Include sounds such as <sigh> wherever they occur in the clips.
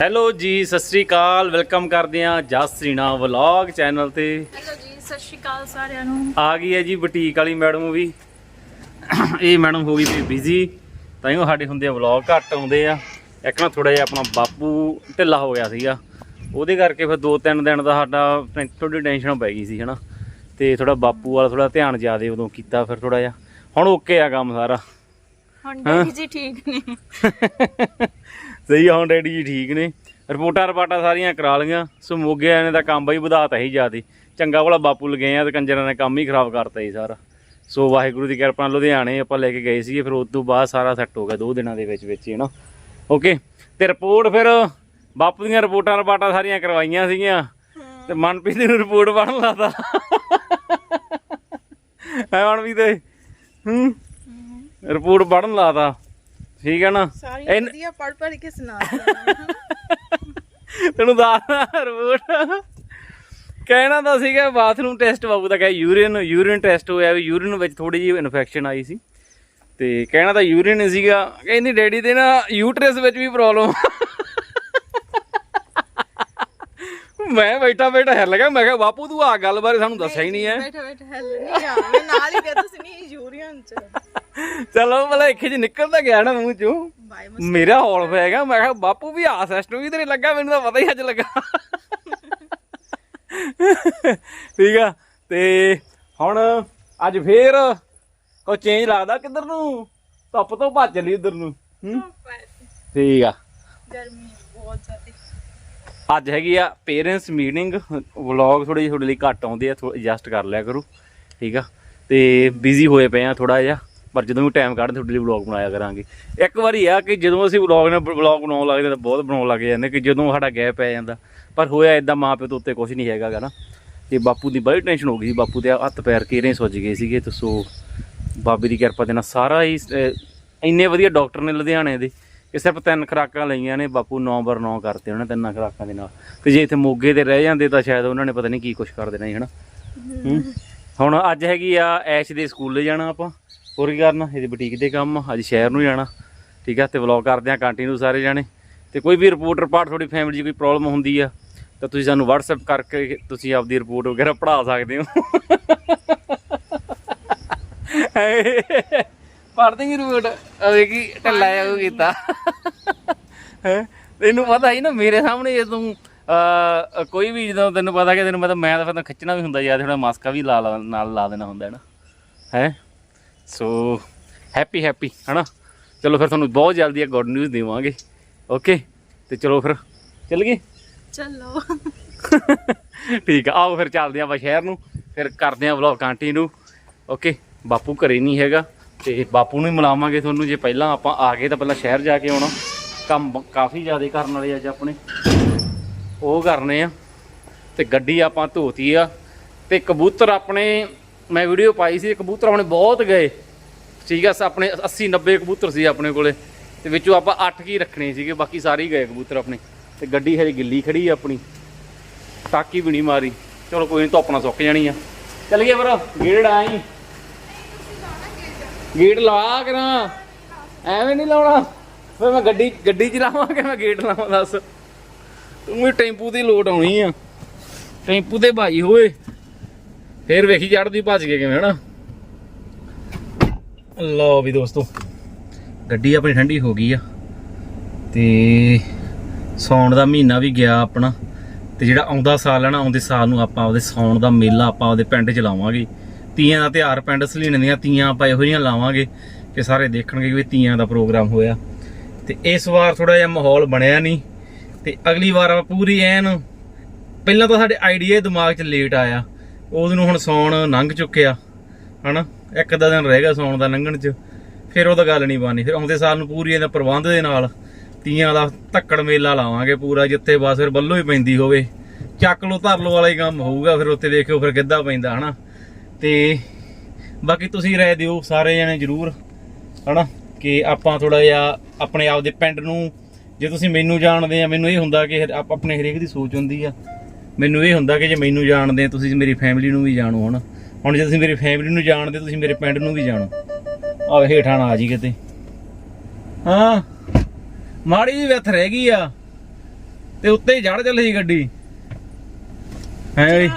Hello ਜੀ ਸਤਿ ਸ੍ਰੀ ਅਕਾਲ। Welcome ਕਰਦੇ ਆ ਜਸ ਸ੍ਰੀਨਾ ਵਲੌਗ ਚੈਨਲ ਤੇ। ਹੈਲੋ ਜੀ ਸਤਿ ਸ਼੍ਰੀ ਅਕਾਲ ਸਾਰਿਆਂ ਨੂੰ। ਆ ਗਈ ਹੈ ਜੀ ਬੁਟੀਕ ਵਾਲੀ ਮੈਡਮ ਵੀ। ਇਹ ਮੈਡਮ ਹੋ ਗਈ ਸੀ ਬਿਜ਼ੀ ਤਾਂ ਉਹ ਸਾਡੇ ਹੁੰਦੇ ਆ ਵਲੌਗ ਘੱਟ ਆਉਂਦੇ ਆ। ਇੱਕ ਨਾ ਥੋੜਾ ਜਿਹਾ ਆਪਣਾ ਬਾਪੂ ਢਿੱਲਾ ਹੋ ਗਿਆ ਸੀਗਾ। ਉਹਦੇ ਕਰਕੇ ਫਿਰ ਦੋ ਤਿੰਨ ਦਿਨ ਦਾ ਸਾਡਾ ਥੋੜੀ ਟੈਨਸ਼ਨ ਪੈ ਗਈ ਸੀ ਹਨਾ। ਤੇ ਥੋੜਾ ਬਾਪੂ ਵਾਲਾ ਥੋੜਾ ਧਿਆਨ ਜ਼ਿਆਦੇ ਉਦੋਂ ਕੀਤਾ ਫਿਰ ਥੋੜਾ ਜਿਹਾ। ਹੁਣ ਓਕੇ ਆ ਕੰਮ ਸਾਰਾ। ਹੁਣ ਡੈਡੀ ਜੀ ਠੀਕ ਨੇ। <laughs> ਸਹੀ ਹੁਣ ਡੈਡੀ ਜੀ ਠੀਕ ਨੇ। ਰਿਪੋਰਟਾਂ ਰਪਾਟਾਂ ਸਾਰੀਆਂ ਕਰਾ ਲਈਆਂ। ਸੋ ਮੋਗੇ ਆਣੇ ਦਾ ਕੰਮ ਬਈ ਵਧਾਤਾ ਹੀ ਜਿਆਦੇ। ਚੰਗਾ ਭਲਾ ਬਾਪੂ ਲਗੇ ਆ ਤੇ ਕੰਜਰਾਂ ਨੇ ਕੰਮ ਹੀ ਖਰਾਬ ਕਰਤਾ ਜੀ ਸਾਰਾ। ਸੋ ਵਾਹਿਗੁਰੂ ਦੀ ਕਿਰਪਾ ਨਾਲ ਲੁਧਿਆਣੇ ਆਪਾਂ ਲੈ ਕੇ ਗਏ ਸੀਗੇ ਫਿਰ ਉਸ ਤੋਂ ਬਾਅਦ ਸਾਰਾ ਸੈੱਟ ਹੋ ਗਿਆ ਦੋ ਦਿਨਾਂ ਦੇ ਵਿੱਚ ਵਿੱਚ ਹੀ ਨਾ ਓਕੇ ਤੇ ਰਿਪੋਰਟ ਫਿਰ ਬਾਪੂ ਦੀਆਂ ਰਿਪੋਰਟਾਂ ਰਪਾਟਾਂ ਸਾਰੀਆਂ ਕਰਵਾਈਆਂ ਸੀਗੀਆਂ। ਤੇ ਮਨਪ੍ਰੀਤ ਨੂੰ ਰਿਪੋਰਟ ਪੜਨ ਲਾਤਾ ਹੈ ਮਨਪ੍ਰੀਤ ਤੇ ਹੂੰ। ਰਿਪੋਰਟ ਪੜਨ ਲਾਤਾ ਠੀਕ ਹੈ ਨਾ? ਸਾਰੀਆਂ ਇਹਨ- ਵਧੀਆ ਪੜ ਪੜ ਕੇ ਸੁਣਾ <laughs> ਤੈਨੂੰ ਦੱਸ ਰਿਪੋਰਟ ਕਹਿਣਾ ਤਾਂ ਸੀਗਾ ਬਾਥਰੂਮ ਟੈਸਟ ਬਾਬੂ ਦਾ ਕਹੇ ਯੂਰੀਨ ਯੂਰੀਨ ਟੈਸਟ ਹੋਇਆ ਵੀ ਯੂਰੀਨ ਵਿੱਚ ਥੋੜੀ ਜਿਹੀ ਇਨਫੈਕਸ਼ਨ ਆਈ ਸੀ। ਤੇ ਕਹਿਣਾ ਤਾਂ ਯੂਰੀਨ ਸੀਗਾ। ਕਹਿੰਦੀ ਡੈਡੀ ਦੇ ਨਾ ਯੂਟਰਸ ਵਿੱਚ ਵੀ ਪ੍ਰੋਬਲਮ ਮੈਂ ਬੈਠਾ ਬੈਠਾ ਹਿੱਲ ਗਿਆ। ਮੈਂ ਕਿਹਾ ਬਾਪੂ ਤੂੰ ਆ ਗੱਲ ਬਾਰੇ ਸਾਨੂੰ ਦੱਸਿਆ ਹੀ ਨਹੀਂ ਹੈ। ਬੈਠਾ ਬੈਠਾ ਹੈਲ ਨਹੀਂ ਆ ਮੈਂ ਨਾਲ ਹੀ ਕਿਹਾ ਤੁਸੀਂ ਨਹੀਂ ਯੂਰੀਅਨ ਚ। ਚਲੋ ਭਲਾ ਇੱਕ ਜੀ ਨਿਕਲਦਾ ਗਿਆ ਨਾ ਮੂੰਹ ਚੋਂ। ਮੇਰਾ ਹੌਲ ਪੈ ਗਿਆ ਮੈਂ ਕਿਹਾ ਬਾਪੂ ਵੀ ਆ ਸਿਸਟਮ ਵੀ ਤੇਰੇ ਲੱਗਾ ਮੈਨੂੰ ਤਾਂ ਪਤਾ ਹੀ ਅੱਜ ਲੱਗਾ। ਠੀਕ ਆ ਤੇ ਹੁਣ ਅੱਜ ਫੇਰ ਕੋ ਚੇਂਜ ਲੱਗਦਾ ਕਿੱਧਰ ਨੂੰ? ਧੁੱਪ ਤੋਂ ਭੱਜ ਲਈ ਉਧਰ ਨੂੰ? ਠੀਕ ਆ। ਗਰਮੀ ਬਹੁਤ ਜ਼ਿਆਦਾ। ਅੱਜ ਹੈਗੀ ਆ ਪੇਰੈਂਟਸ ਮੀਟਿੰਗ ਵਲੌਗ ਥੋੜੀ ਜਿਹੀ ਤੁਹਾਡੇ ਲਈ ਘੱਟ ਆਉਂਦੇ ਆ ਥੋੜਾ ਐਡਜਸਟ ਕਰ ਲਿਆ ਕਰੋ ਠੀਕ ਆ। ਤੇ ਬਿਜ਼ੀ ਹੋਏ ਪਏ ਆ ਥੋੜਾ ਜਿਹਾ। ਪਰ ਜਦੋਂ ਵੀ ਟਾਈਮ ਕੱਢਦੇ ਤੁਹਾਡੇ ਲਈ ਵਲੌਗ ਬਣਾਇਆ ਕਰਾਂਗੇ। ਇੱਕ ਵਾਰੀ ਆ ਕਿ ਜਦੋਂ ਅਸੀਂ ਵਲੌਗ ਨਾਲ ਵਲੌਗ ਬਣਾਉਣ ਲੱਗਦੇ ਤਾਂ ਬਹੁਤ ਬਣਾਉਣ ਲੱਗ ਜਾਂਦੇ ਕਿ ਜਦੋਂ ਸਾਡਾ ਗੈਪ ਪੈ ਜਾਂਦਾ। ਪਰ ਹੋਇਆ ਇਦਾਂ ਮਾਂ ਪਿਓ ਤੋਂ ਉੱਤੇ ਕੁਝ ਨਹੀਂ ਹੈਗਾ ਨਾ। ਤੇ ਬਾਪੂ ਦੀ ਬੜੀ ਟੈਨਸ਼ਨ ਹੋ ਗਈ ਸੀ ਬਾਪੂ ਦੇ ਹੱਥ ਪੈਰ ਕੇਰੇ ਸੁੱਜ ਗਏ ਸੀਗੇ ਤੇ ਸੋ ਬਾਬੇ ਦੀ ਕਿਰਪਾ ਦੇ ਨਾਲ ਸਾਰਾ ਹੀ ਇੰਨੇ ਵਧੀਆ ਡਾਕਟਰ ਨੇ ਲੁਧਿਆਣੇ ਦੇ ਕਿ ਸਿਰਫ ਤਿੰਨ ਖੁਰਾਕਾਂ ਲਈਆਂ ਨੇ ਬਾਪੂ 9 ਬਰ 9 ਕਰਤੇ ਉਹਨੇ ਤਿੰਨਾਂ ਖੁਰਾਕਾਂ ਦੇ ਨਾਲ। ਤੇ ਜੇ ਇੱਥੇ ਮੋਗੇ ਤੇ ਰਹਿ ਜਾਂਦੇ ਤਾਂ ਸ਼ਾਇਦ ਉਹਨਾਂ ਨੇ ਪਤਾ ਨਹੀਂ ਕੀ ਕੁਝ ਕਰ ਦੇਣਾ ਸੀ ਹਨਾ। ਹੁਣ ਅੱਜ ਹੈਗੀ ਆ ਐਸ਼ ਦੇ ਸਕੂਲੇ ਜਾਣਾ ਆਪਾਂ। ਹੋਰ ਕੀ ਕਰਨਾ? ਇਹਦੀ ਬੁਟੀਕ ਦੇ ਕੰਮ ਆ, ਅੱਜ ਸ਼ਹਿਰ ਨੂੰ ਜਾਣਾ। ਠੀਕ ਆ ਤੇ ਵਲੌਗ ਕਰਦੇ ਆ ਕੰਟੀਨਿਊ ਸਾਰੇ ਜਾਣੇ। ਤੇ ਕੋਈ ਵੀ ਰਿਪੋਰਟ ਰਿਪਾਰਟ ਤੁਹਾਡੀ ਫੈਮਿਲੀ 'ਚ ਕੋਈ ਪ੍ਰੋਬਲਮ ਹੁੰਦੀ ਆ ਤਾਂ ਤੁਸੀਂ ਸਾਨੂੰ WhatsApp ਕਰਕੇ ਤੁਸੀਂ ਆਪਦੀ ਰਿਪੋਰਟ ਵਗੈਰਾ ਪੜਾ ਸਕਦੇ ਹੋ। ਪੜ ਦੇਂਗੇ ਰਿਪੋਰਟ ਅਵੇ ਕੀ ਢੱਲਾ ਉਹ ਕੀਤਾ। ਹੈ? ਤੈਨੂੰ ਪਤਾ ਹੀ ਨਾ ਮੇਰੇ ਸਾਹਮਣੇ ਜੇ ਤੂੰ ਕੋਈ ਵੀ ਜਦੋਂ ਤੈਨੂੰ ਪਤਾ ਕਿ ਤੈਨੂੰ ਪਤਾ ਮੈਂ ਤਾਂ ਫਿਰ ਖਿੱਚਣਾ ਵੀ ਹੁੰਦਾ ਯਾਰ ਥੋੜਾ ਮਾਸਕਾ ਵੀ ਲਾ- ਨਾਲ ਲਾ ਦੇਣਾ ਹੁੰਦਾ ਹੈ ਨਾ? ਹੈ? ਸੋ ਹੈਪੀ ਹੈਪੀ ਹਨਾ? ਚਲੋ ਫਿਰ ਤੁਹਾਨੂੰ ਬਹੁਤ ਜਲਦੀ ਇਹ ਗੁੱਡ ਨਿਊਜ਼ ਦੇਵਾਂਗੇ ਓਕੇ ਤੇ ਚਲੋ ਫਿਰ ਚੱਲ ਗਏ? ਚਲੋ। ਠੀਕ ਆ ਆਓ ਫਿਰ ਚੱਲਦੇ ਆਪਾਂ ਸ਼ਹਿਰ ਨੂੰ ਫਿਰ ਕਰਦੇ ਆਂ ਵਲੌਗ ਕੰਟੀਨਿਊ ਓਕੇ ਬਾਪੂ ਘਰੇ ਨਹੀਂ ਹੈਗਾ ਤੇ ਬਾਪੂ ਨੂੰ ਹੀ ਮਿਲਾਵਾਂਗੇ ਤੁਹਾਨੂੰ ਜੇ ਪਹਿਲਾਂ ਆਪਾਂ ਆ ਗਏ ਤਾਂ ਪਹਿਲਾਂ ਸ਼ਹਿਰ ਜਾ ਕੇ ਆਉਣਾ। ਕੰਮ ਕਾਫੀ ਜ਼ਿਆਦਾ ਕਰਨ ਵਾਲੇ ਅੱਜ ਆਪਣੇ। ਉਹ ਕਰਨੇ ਆ ਤੇ ਗੱਡੀ ਆਪਾਂ ਧੋਤੀ ਆ ਤੇ ਕਬੂਤਰ ਆਪਣੇ ਮੈਂ ਵੀਡੀਓ ਪਾਈ ਸੀ ਕਬੂਤਰ ਆਪਣੇ ਬਹੁਤ ਗਏ। ਠੀਕ ਆ, ਸ- ਆਪਣੇ 80 90 ਕਬੂਤਰ ਸੀ ਆਪਣੇ ਕੋਲੇ। ਤੇ ਵਿੱਚੋਂ ਆਪਾਂ 8 ਕੀ ਰੱਖਣੇ ਸੀਗੇ, ਬਾਕੀ ਸਾਰੇ ਹੀ ਗਏ ਕਬੂਤਰ ਆਪਣੇ। ਤੇ ਗੱਡੀ ਹਜੇ ਗਿੱਲੀ ਖੜੀ ਆ ਆਪਣੀ। ਟਾਕੀ ਵੀ ਨਹੀਂ ਮਾਰੀ। ਚਲੋ ਕੋਈ ਨਹੀਂ ਧੁੱਪ ਨਾਲ ਸੁੱਕ ਜਾਣੀ ਆ। ਚੱਲ ਗਏ ਫਿਰ, ਗੇੜ ਆਈ। ਗੇਟ ਲਾ ਕੇ ਨਾ ਐਵੇਂ ਨਹੀਂ ਲਾਉਣਾ। ਫਿਰ ਮੈਂ ਗੱਡੀ ਗੱਡੀ 'ਚ ਲਾਵਾਂਗੇ, ਮੈਂ ਗੇਟ ਲਾਵਾਂ, ਦੱਸ। ਤੂੰ ਵੀ ਟੈਂਪੂ ਦੀ ਲੋਡ ਆਉਣੀ ਆ। ਟੈਂਪੂ ਤੇ ਭਾਈ ਹੋਏ। ਫੇਰ ਵੇਖੀ ਚੜਦੀ ਭੱਜ ਗਏ ਕਿਵੇਂ, ਹਨਾ? ਲਓ ਵੀ ਦੋਸਤੋ, ਗੱਡੀ ਆਪਣੀ ਠੰਡੀ ਹੋ ਗਈ ਆ ਤੇ ਸੌਣ ਦਾ ਮਹੀਨਾ ਵੀ ਗਿਆ ਆਪਣਾ ਤੇ ਜਿਹੜਾ ਆਉਂਦਾ ਸਾਲ ਹੈ ਨਾ, ਆਉਂਦੇ ਸਾਲ ਨੂੰ ਆਪਾਂ ਆਪਦੇ ਸੌਣ ਦਾ ਮੇਲਾ ਆਪਾਂ ਆਪਦੇ ਪਿੰਡ 'ਚ ਲਾਵਾਂਗੇ। ਤੀਆਂ ਦਾ ਤਿਉਹਾਰ ਪਿੰਡ ਸਲੀਣ ਦੀਆਂ ਤੀਆਂ ਆਪਾਂ ਇਹੋ ਜਿਹੀਆਂ ਲਾਵਾਂਗੇ ਕਿ ਸਾਰੇ ਦੇਖਣਗੇ ਵੀ ਤੀਆਂ ਦਾ ਪ੍ਰੋਗਰਾਮ ਹੋਇਆ। ਤੇ ਇਸ ਵਾਰ ਥੋੜਾ ਜਿਹਾ ਮਾਹੌਲ ਬਣਿਆ ਨਹੀਂ ਤੇ ਅਗਲੀ ਵਾਰ ਆਪਾਂ ਪੂਰੀ ਐਨ, ਪਹਿਲਾਂ ਤਾਂ ਸਾਡੇ ਆਈਡੀਆ ਦਿਮਾਗ 'ਚ ਲੇਟ ਆਇਆ। ਉਸ ਨੂੰ ਹੁਣ ਸੌਣ ਲੰਘ ਚੁੱਕਿਆ ਹਨਾ? ਇੱਕ ਅੱਧਾ ਦਿਨ ਰਹਿ ਗਿਆ ਸੌਣ ਦਾ ਲੰਘਣ 'ਚ, ਫਿਰ ਉਹਦਾ ਗੱਲ ਨਹੀਂ ਬਾਨੀ ਫਿਰ ਆਉਂਦੇ ਸਾਲ ਨੂੰ ਪੂਰੀ ਇਹਦਾ ਪ੍ਰਬੰਧ ਦੇ ਨਾਲ ਤੀਆਂ ਦਾ ਧੱਕੜ ਮੇਲਾ ਲਾਵਾਂਗੇ ਪੂਰਾ, ਜਿੱਥੇ ਬਸ ਫਿਰ ਬੱਲੋ ਹੀ ਪੈਂਦੀ ਹੋਵੇ। ਚੱਕ ਲੋ ਧਰ ਲੋ ਵਾਲਾ ਹੀ ਕੰਮ ਹੋਊਗਾ, ਫਿਰ ਉੱਥੇ ਦੇਖਿਓ ਫਿਰ ਕਿੱਦਾਂ ਪੈਂਦਾ, ਹਨਾ? ਤੇ ਬਾਕੀ ਤੁਸੀਂ ਰਾਏ ਦਿਓ ਸਾਰੇ ਜਣੇ ਜਰੂਰ, ਹਨਾ? ਕਿ ਆਪਾਂ ਥੋੜਾ ਜਿਹਾ ਆਪਣੇ ਆਪ ਦੇ ਪਿੰਡ ਨੂੰ, ਜੇ ਤੁਸੀਂ ਮੈਨੂੰ ਜਾਣਦੇ ਆ, ਮੈਨੂੰ ਇਹ ਹੁੰਦਾ ਕਿ ਹਰ- ਆਪਣੇ ਹਰੇਕ ਦੀ ਸੋਚ ਹੁੰਦੀ ਆ। ਮੈਨੂੰ ਇਹ ਹੁੰਦਾ ਕਿ ਜੇ ਮੈਨੂੰ ਜਾਣਦੇ ਤੁਸੀਂ ਮੇਰੀ ਫੈਮਿਲੀ ਨੂੰ ਵੀ ਜਾਣੋ ਹਨਾ? ਹੁਣ ਜੇ ਤੁਸੀਂ ਮੇਰੀ ਫੈਮਿਲੀ ਨੂੰ ਜਾਣਦੇ ਤੁਸੀਂ ਮੇਰੇ ਪਿੰਡ ਨੂੰ ਵੀ ਜਾਣੋ। ਆ ਹੇਠਾਂ ਆ ਜੀ ਕਿਤੇ। ਹਾਂ? ਮਾੜੀ ਜਿਹੀ ਵਿੱਥ ਰਹਿ ਗਈ ਆ। ਤੇ ਉੱਤੇ ਹੀ ਚੜ ਚੱਲੀ ਗੱਡੀ। ਹੈ ਹੀ।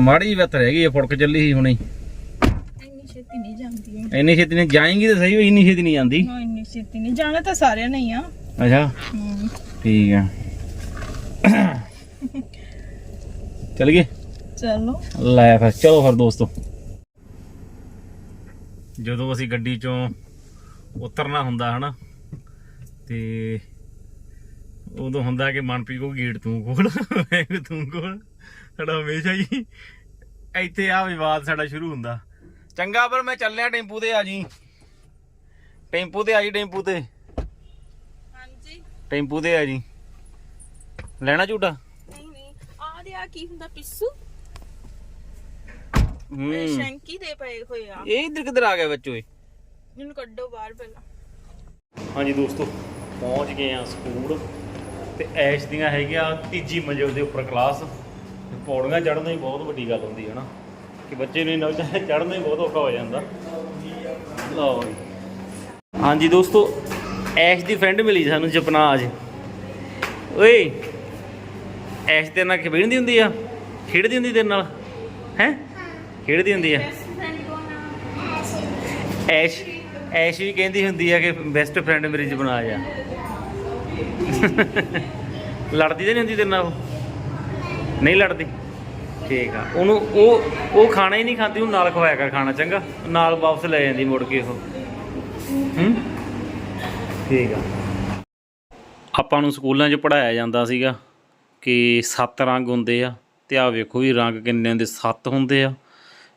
ਮਾੜੀ ਵੱਤ ਰਹਿ ਗਈ ਆ, ਫੁੜਕ ਚੱਲੀ ਸੀ ਹੁਣੇ। ਇੰਨੀ ਛੇਤੀ ਨਹੀਂ ਜਾਂਦੀ ਇੰਨੀ ਛੇਤੀ ਨਹੀਂ ਜਾਏਂਗੀ ਤਾਂ ਸਹੀ ਇੰਨੀ ਛੇਤੀ ਨਹੀਂ ਜਾਂਦੀ। ਹਾਂ ਇੰਨੀ ਛੇਤੀ ਨਹੀਂ ਜਾਣਾ ਤਾਂ ਸਾਰਿਆਂ ਨੇ ਹੀ ਆ। ਅੱਛਾ। ਠੀਕ ਆ। ਚੱਲ ਗਏ? ਚਲੋ। ਲੈ ਫਿਰ ਚਲੋ ਫਿਰ ਦੋਸਤੋ। ਜਦੋਂ ਅਸੀਂ ਗੱਡੀ ਚੋਂ ਉਤਰਨਾ ਹੁੰਦਾ ਹਨਾ ਤੇ ਉਦੋਂ ਹੁੰਦਾ ਕਿ ਮਨਪ੍ਰੀਤ ਕੋ ਗੇਟ ਤੂੰ ਖੋਲ ਮੈਂ ਤੂੰ ਖੋਲ। ਸਾਡਾ ਹਮੇਸ਼ਾ ਹੀ ਇੱਥੇ ਆ ਵਿਵਾਦ ਸਾਡਾ ਸ਼ੁਰੂ ਹੁੰਦਾ। ਚੰਗਾ ਪਰ ਮੈਂ ਚੱਲਿਆ ਟੈਂਪੂ ਤੇ ਆ ਜੀ। ਟੈਂਪੂ ਤੇ ਆ ਜੀ ਟੈਂਪੂ ਤੇ। ਹਾਂਜੀ। ਟੈਂਪੂ ਤੇ ਆ ਜੀ। ਲੈਣਾ ਝੂਟਾ? ਨਹੀਂ ਨਹੀਂ। ਆ ਦੇ ਆ ਕੀ ਹੁੰਦਾ ਪਿੱਸੂ? ਹੂੰ। ਸ਼ੈਂਕੀ ਦੇ ਪਏ ਹੋਏ ਆ। ਇਹ ਇੱਧਰ ਕਿੱਧਰ ਆ ਗਿਆ ਬੱਚੋ ਇਹ ਇਹਨੂੰ ਕੱਢੋ ਬਾਹਰ ਪਹਿਲਾਂ। ਹਾਂਜੀ ਦੋਸਤੋ ਪਹੁੰਚ ਗਏ ਆ ਸਕੂਲ। ਤੇ ਐਸ਼ ਦੀਆਂ ਹੈਗੀਆਂ ਤੀਜੀ ਮੰਜ਼ਿਲ ਦੇ ਉੱਪਰ ਕਲਾਸ। ਤੇ ਪੌੜੀਆਂ ਚੜ੍ਹਨਾ ਹੀ ਬਹੁਤ ਵੱਡੀ ਗੱਲ ਹੁੰਦੀ ਹੈ ਨਾ। ਕਿ ਬੱਚੇ ਨੂੰ ਇੰਨਾ ਚੜ੍ਹਨਾ ਹੀ ਬਹੁਤ ਔਖਾ ਹੋ ਜਾਂਦਾ। ਲਓ ਜੀ। ਹਾਂਜੀ ਦੋਸਤੋ ਐਸ਼ ਦੀ ਫਰੈਂਡ ਮਿਲੀ ਸਾਨੂੰ ਜਪਨਾਜ। ਓਏ ਐਸ਼ ਤੇਰੇ ਨਾਲ ਖੇਡਦੀ ਹੁੰਦੀ ਆ? ਖੇਡਦੀ ਹੁੰਦੀ ਤੇਰੇ ਨਾਲ? ਹੈ? ਖੇਡਦੀ ਹੁੰਦੀ ਆ? ਐਸ਼ ਐਸ਼ ਵੀ ਕਹਿੰਦੀ ਹੁੰਦੀ ਆ ਕਿ ਬੈਸਟ ਫਰੈਂਡ ਮੇਰੀ ਜਪਨਾਜ ਆ ਲੜਦੀ ਤਾਂ ਨਹੀਂ ਹੁੰਦੀ ਤੇਰੇ ਨਾਲ ਉਹ? ਨਹੀਂ ਲੜਦੀ? ਠੀਕ ਆ। ਉਹਨੂੰ ਉਹ ਉਹ ਖਾਣਾ ਹੀ ਨਹੀਂ ਖਾਂਦੀ ਉਹ ਨਾਲ ਖਵਾਇਆ ਕਰ ਖਾਣਾ, ਚੰਗਾ? ਨਾਲ ਵਾਪਸ ਲੈ ਜਾਂਦੀ ਮੁੜ ਕੇ ਉਹ। ਹੂੰ? ਠੀਕ ਆ। ਆਪਾਂ ਨੂੰ ਸਕੂਲਾਂ 'ਚ ਪੜਾਇਆ ਜਾਂਦਾ ਸੀਗਾ। ਕਿ ਸੱਤ ਰੰਗ ਹੁੰਦੇ ਆ ਤੇ ਆ ਵੇਖੋ ਵੀ ਰੰਗ ਕਿੰਨੇ ਦੇ ਸੱਤ ਹੁੰਦੇ ਆ।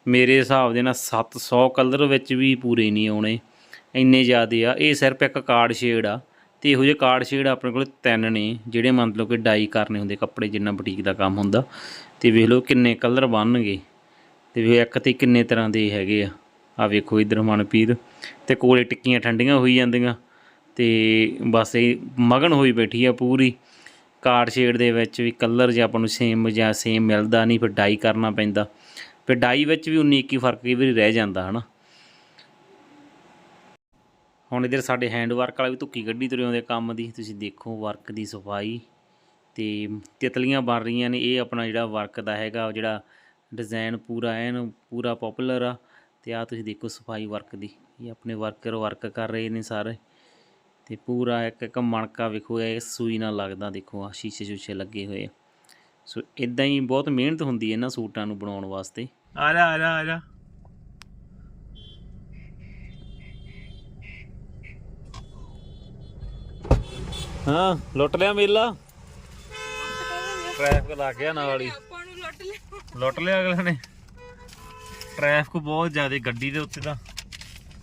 ਮੇਰੇ ਹਿਸਾਬ ਦੇ ਨਾਲ 700 ਕਲਰ ਵਿੱਚ ਵੀ ਪੂਰੇ ਨਹੀਂ ਆਉਣੇ। ਇੰਨੇ ਜ਼ਿਆਦੇ ਆ। ਇਹ ਸਿਰਫ ਇੱਕ ਕਾਰਡ ਸ਼ੇਡ ਆ ਤੇ ਇਹੋ ਜਿਹੇ ਕਾਰਡ ਸ਼ੇਡ ਆਪਣੇ ਕੋਲ ਤਿੰਨ ਨੇ, ਜਿਹੜੇ ਮੰਨ ਲਓ ਕਿ ਡਾਈ ਕਰਨੇ ਹੁੰਦੇ, ਕੱਪੜੇ ਜਿੰਨਾ ਬੁਟੀਕ ਦਾ ਕੰਮ ਹੁੰਦਾ। ਤੇ ਵੇਖ ਲਓ ਕਿੰਨੇ ਕਲਰ ਬਣਨਗੇ। ਤੇ ਵੇ ਇੱਕ ਤੇ ਕਿੰਨੇ ਤਰ੍ਹਾਂ ਦੇ ਹੈਗੇ ਆ। ਆ ਵੇਖੋ ਇਧਰ ਮਨਪੀਰ ਤੇ ਕੋਲੇ ਟਿੱਕੀਆਂ ਠੰਡੀਆਂ ਹੋਈ ਜਾਂਦੀਆਂ। ਤੇ ਬਸ ਇਹ ਮਗਨ ਹੋਈ ਬੈਠੀ ਆ ਪੂਰੀ। ਕਾਰਡ ਸ਼ੇਡ ਦੇ ਵਿੱਚ ਵੀ ਕਲਰ ਜੇ ਆਪਾਂ ਨੂੰ ਸੇਮ ਜਾਂ ਸੇਮ ਮਿਲਦਾ ਨਹੀਂ, ਫਿਰ ਡਾਈ ਕਰਨਾ ਪੈਂਦਾ। ਫਿਰ ਡਾਈ ਵਿੱਚ ਵੀ 19 21 ਫ਼ਰਕ ਕਈ ਵਾਰੀ ਰਹਿ ਜਾਂਦਾ, ਹਨਾ। ਹੁਣ ਇਧਰ ਸਾਡੇ ਹੈਂਡ ਵਰਕ ਵਾਲਾ ਵੀ ਧੁੱਕੀ ਗੱਡੀ ਤੁਰੇ ਆਉਂਦੇ ਕੰਮ ਦੀ। ਤੁਸੀਂ ਦੇਖੋ ਵਰਕ ਦੀ ਸਫ਼ਾਈ ਤੇ ਤਿਤਲੀਆਂ ਬਣ ਰਹੀਆਂ ਨੇ। ਇਹ ਆਪਣਾ ਜਿਹੜਾ ਵਰਕ ਦਾ ਹੈਗਾ ਜਿਹੜਾ ਡਿਜ਼ਾਈਨ ਪੂਰਾ ਐਨ, ਪੂਰਾ ਪਪੂਲਰ ਆ। ਤੇ ਆ ਤੁਸੀਂ ਦੇਖੋ ਸਫ਼ਾਈ ਵਰਕ ਦੀ। ਇਹ ਆਪਣੇ ਵਰਕਰ ਵਰਕ ਕਰ ਰਹੇ ਨੇ ਸਾਰੇ। ਤੇ ਪੂਰਾ ਇੱਕ ਇੱਕ ਮਣਕਾ ਵੇਖੋ ਇਹ ਸੂਈ ਨਾਲ ਲੱਗਦਾ ਦੇਖੋ ਆ ਸ਼ੀਸ਼ੇ ਸ਼ੂਸ਼ੇ ਲੱਗੇ ਹੋਏ ਆ। ਸੋ ਇਦਾਂ ਹੀ ਬਹੁਤ ਮਿਹਨਤ ਹੁੰਦੀ ਹੈ ਇਹਨਾਂ ਸੂਟਾਂ ਨੂੰ ਬਣਾਉਣ ਵਾਸਤੇ। ਆ ਜਾ ਆ ਜਾ ਆ ਜਾ। ਹਾਂ ਲੁੱਟ ਲਿਆ ਮੇਲਾ? ਟ੍ਰੈਫਿਕ ਲੱਗ ਗਿਆ ਨਾਲ ਹੀ। ਆਪਾਂ ਨੂੰ ਲੁੱਟ ਲਿਆ ਲੁੱਟ ਲਿਆ ਅਗਲੇ ਨੇ। ਟ੍ਰੈਫਿਕ ਬਹੁਤ ਜ਼ਿਆਦਾ ਗੱਡੀ ਦੇ ਉੱਤੇ ਤਾਂ।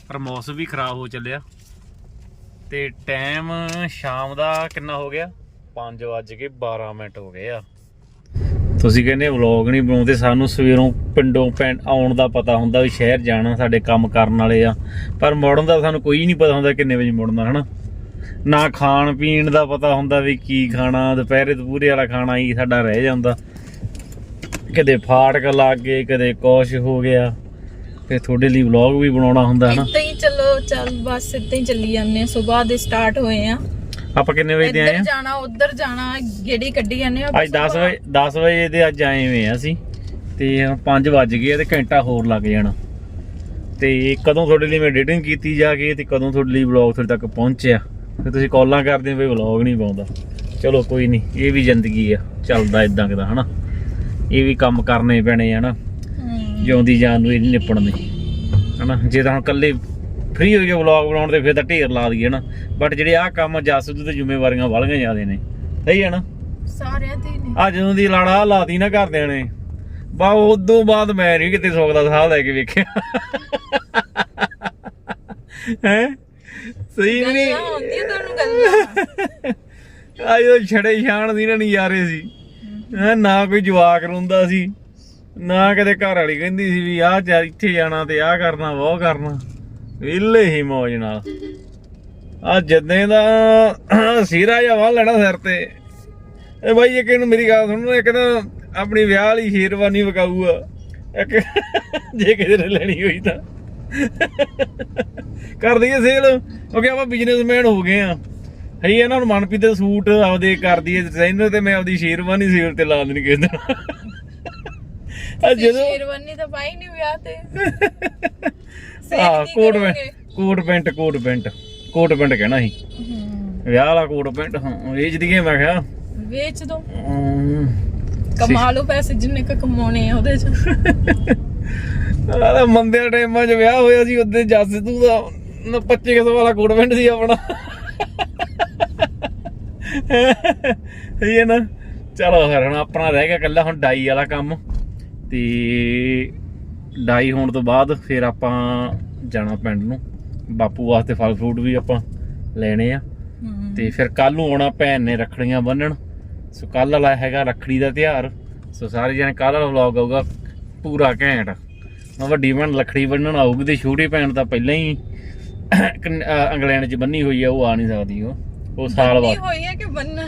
ਪਰ ਮੌਸਮ ਵੀ ਖਰਾਬ ਹੋ ਚੱਲਿਆ। ਤੇ ਟਾਈਮ ਸ਼ਾਮ ਦਾ ਕਿੰਨਾ ਹੋ ਗਿਆ? 5 ਵੱਜ ਕੇ 12 ਮਿੰਟ ਹੋ ਗਏ ਆ। ਤੁਸੀਂ ਕਹਿੰਦੇ ਵਲੌਗ ਨਹੀਂ ਬਣਾਉਂਦੇ, ਸਾਨੂੰ ਸਵੇਰੋਂ ਪਿੰਡੋਂ ਪਿੰਡ ਆਉਣ ਦਾ ਪਤਾ ਹੁੰਦਾ ਵੀ ਸ਼ਹਿਰ ਜਾਣਾ, ਸਾਡੇ ਕੰਮ ਕਰਨ ਵਾਲੇ ਆ। ਪਰ ਮੁੜਨ ਦਾ ਸਾਨੂੰ ਕੋਈ ਨਹੀਂ ਪਤਾ ਹੁੰਦਾ ਕਿੰਨੇ ਵਜੇ ਮੁੜਨਾ, ਹਨਾ? ਨਾ ਖਾਣ ਪੀਣ ਦਾ ਪਤਾ ਹੁੰਦਾ ਵੀ ਕੀ ਖਾਣਾ, ਦੁਪਹਿਰੇ ਦੁਪਹਿਰੇ ਵਾਲਾ ਖਾਣਾ ਹੀ ਸਾਡਾ ਰਹਿ ਜਾਂਦਾ। ਕਦੇ ਫਾਟਕ ਲੱਗ ਗਏ ਕਦੇ ਕੁਛ ਹੋ ਗਿਆ। ਫਿਰ ਤੁਹਾਡੇ ਲਈ ਵਲੌਗ ਵੀ ਬਣਾਉਣਾ ਹੁੰਦਾ, ਹਨਾ? ਇੱਦਾਂ ਚਲੋ ਚੱਲ ਬਸ ਇੱਦਾਂ ਹੀ ਚੱਲੀ ਜਾਂਦੇ ਆ। ਸਵੇਰ ਦੇ ਸਟਾਰਟ ਹੋਏ ਆ। ਆਪਾਂ ਕਿੰਨੇ ਵਜੇ ਦੇ ਆਏ ਇੱਧਰ ਆ? ਜਾਣਾ ਉੱਧਰ ਜਾਣਾ ਗੇੜੀ ਕੱਢੀ ਜਾਂਦੇ ਆ। ਅੱਜ 10 ਵਜੇ 10 ਵਜੇ ਦੇ ਅੱਜ ਆਏ ਹੋਏ ਆ ਅਸੀਂ। ਤੇ ਹੁਣ 5 ਵੱਜ ਗਏ ਆ ਤੇ ਘੰਟਾ ਹੋਰ ਲੱਗ ਜਾਣਾ। ਤੇ ਕਦੋਂ ਤੁਹਾਡੇ ਲਈ ਮੈਂ ਐਡੀਟਿੰਗ ਕੀਤੀ ਜਾ ਕੇ ਤੇ ਕਦੋਂ ਤੁਹਾਡੇ ਲਈ ਵਲੌਗ ਤੁਹਾਡੇ ਤੱਕ ਪਹੁੰਚਿਆ? ਫਿਰ ਤੁਸੀਂ ਕਾਲਾਂ ਕਰਦੇ ਹੋ ਵੀ ਵਲੌਗ ਨਹੀਂ ਪਾਉਂਦਾ। ਚਲੋ ਕੋਈ ਨਹੀਂ ਇਹ ਵੀ ਜ਼ਿੰਦਗੀ ਆ। ਚੱਲਦਾ ਇਦਾਂ ਕਿਦਾ ਹਨਾ? ਇਹ ਵੀ ਕੰਮ ਕਰਨੇ ਪੈਣੇ ਆ ਨਾ ਹਮ, ਜਿਉਂਦੀ ਜਾਨ ਨੂੰ ਇਹ ਨਹੀਂ ਨਿਪੜਨੇ ਹਨਾ? ਜੇ ਤਾਂ ਹੁਣ ਇਕੱਲੇ ਫ੍ਰੀ ਹੋ ਗਿਆ ਵਲੌਗ ਬਣਾਉਣ ਤੇ ਫਿਰ ਤਾਂ ਢੇਰ ਲਾ ਦਈਏ ਨਾ। ਬਟ ਜਿਹੜੇ ਆਹ ਕੰਮ ਜਾਸੂਦ ਤੇ ਜ਼ਿੰਮੇਵਾਰੀਆਂ ਵਾਲੀਆਂ ਜ਼ਿਆਦੇ ਨੇ। ਸਹੀ ਹੈ ਨਾ? ਸਾਰਿਆਂ ਤੇ ਹੀ ਨੇ। ਆ ਜਦੋਂ ਦੀ ਲਾੜਾ ਲਾਦੀ ਨਾ ਘਰਦਿਆਂ ਨੇ ਬਾ ਉਦੋਂ ਬਾਅਦ ਮੈਂ ਨਹੀਂ ਕਿਤੇ ਦਾ ਸਾਹ ਲੈ ਕੇ ਵੇਖਿਆ। ਹੈ? ਸਹੀ ਨਹੀਂ ਹੁੰਦੀਆਂ ਤੁਹਾਨੂੰ ਗੱਲਾਂ। ਆ ਜਦੋਂ ਛੜੇ ਛਾਣ ਦੀ ਨਾ ਨਜ਼ਾਰੇ ਸੀ ਨਾ ਕੋਈ ਜਵਾਕ ਰੋਂਦਾ ਸੀ ਨਾ ਕਦੇ ਘਰ ਵਾਲੀ ਕਹਿੰਦੀ ਸੀ ਵੀ ਆਹ ਇੱਥੇ ਜਾਣਾ ਤੇ ਆਹ ਕਰਨਾ ਉਹ ਕਰਨਾ। ਵਿਹਲੇ ਹੀ ਮੌਜ ਨਾਲ। ਆ ਜਦੇ ਦਾ ਸੀਰਾ ਜਾਂ ਵਾਹ ਲੈਣਾ ਸਿਰ ਤੇ। ਇਹ ਬਾਈ ਇੱਕ ਇਹਨੂੰ ਮੇਰੀ ਗੱਲ ਸੁਣੋ, ਇੱਕ ਤਾਂ ਆਪਣੀ ਵਿਆਹ ਵਾਲੀ ਸ਼ੇਰਵਾਨੀ ਵਿਕਾਊ ਆ ਇੱਕ ਜੇ ਕਿਸੇ ਨੇ ਲੈਣੀ ਹੋਈ ਤਾਂ। ਕਰ ਦਈਏ ਸੇਲ ਕਿਉਂਕਿ ਆਪਾਂ ਬਿਜ਼ਨਸਮੈਨ ਹੋ ਗਏ ਆ। ਹੈ ਇਹਨਾਂ ਨੂੰ ਮਨਪ੍ਰੀਤ ਦੇ ਸੂਟ ਆਪਦੇ ਕਰਦੀ ਹੈ ਡਿਜ਼ਾਈਨਰ ਤੇ ਮੈਂ ਆਪਦੀ ਸ਼ੇਰਵਾਨੀ ਸੇਲ ਤੇ ਲਾ ਦੇਣੀ ਕਿਸੇ ਦਿਨ। ਆ ਜਦੋਂ ਸ਼ੇਰਵਾਨੀ ਤਾਂ ਪਾਈ ਨਹੀਂ ਵਿਆਹ ਤੇ। ਕੀ coat? Pant coat pant coat pant. Coat pant ਕਹਿਣਾ ਸੀ। ਵਿਆਹ ਵਾਲਾ ਕੋਟ ਪੈਂਟ ਹਾਂ ਵੇਚ ਦਈਏ ਮੈਂ ਕਿਹਾ। ਵੇਚ ਦੋ। ਕਮਾ ਲਓ ਪੈਸੇ ਜਿੰਨੇ ਕ ਕਮਾਉਣੇ ਆ ਉਹਦੇ ਚ। ਆਹ ਮੰਦੇ ਟਾਈਮਾਂ 'ਚ ਵਿਆਹ ਹੋਇਆ ਸੀ ਉਹਦੇ ਜੱਸ ਤੂੰ ਦਾ 2500 ਵਾਲਾ ਕੋਟ ਪੈਂਟ ਸੀ ਆਪਣਾ। ਇਹ ਨਾ? ਚਲੋ ਫਿਰ ਹੁਣ ਆਪਣਾ ਰਹਿ ਗਿਆ ਕੱਲਾ ਹੁਣ ਡਾਈ ਵਾਲਾ ਕੰਮ। ਤੇ ਡਾਈ ਹੋਣ ਤੋਂ ਬਾਅਦ ਫਿਰ ਆਪਾਂ ਜਾਣਾ ਪਿੰਡ ਨੂੰ। ਬਾਪੂ ਵਾਸਤੇ ਫਲ ਫਰੂਟ ਵੀ ਆਪਾਂ ਲੈਣੇ ਆ। ਤੇ ਫਿਰ ਕੱਲ ਨੂੰ ਆਉਣਾ ਭੈਣ ਨੇ ਰੱਖੜੀਆਂ ਬੰਨਣ। ਸੋ ਕੱਲ ਵਾਲਾ ਹੈਗਾ ਰੱਖੜੀ ਦਾ ਤਿਉਹਾਰ। ਸੋ ਸਾਰੇ ਜਣੇ ਕੱਲ ਵਾਲਾ ਵਲੌਗ ਆਊਗਾ। ਪੂਰਾ ਘੈਂਟ। ਮੈਂ ਵੱਡੀ ਭੈਣ ਰੱਖੜੀ ਬੰਨਣ ਆਊਗੀ ਤੇ ਛੋਟੀ ਭੈਣ ਤਾਂ ਪਹਿਲਾਂ ਹੀ ਇੰਗਲੈਂਡ 'ਚ ਬੰਨੀ ਹੋਈ ਆ ਉਹ ਆ ਨਹੀਂ ਸਕਦੀ ਉਹ। ਉਹ ਸਾਲ ਬਾਅਦ। ਹੋਈ ਹੈ ਕਿ ਬੰਨਾ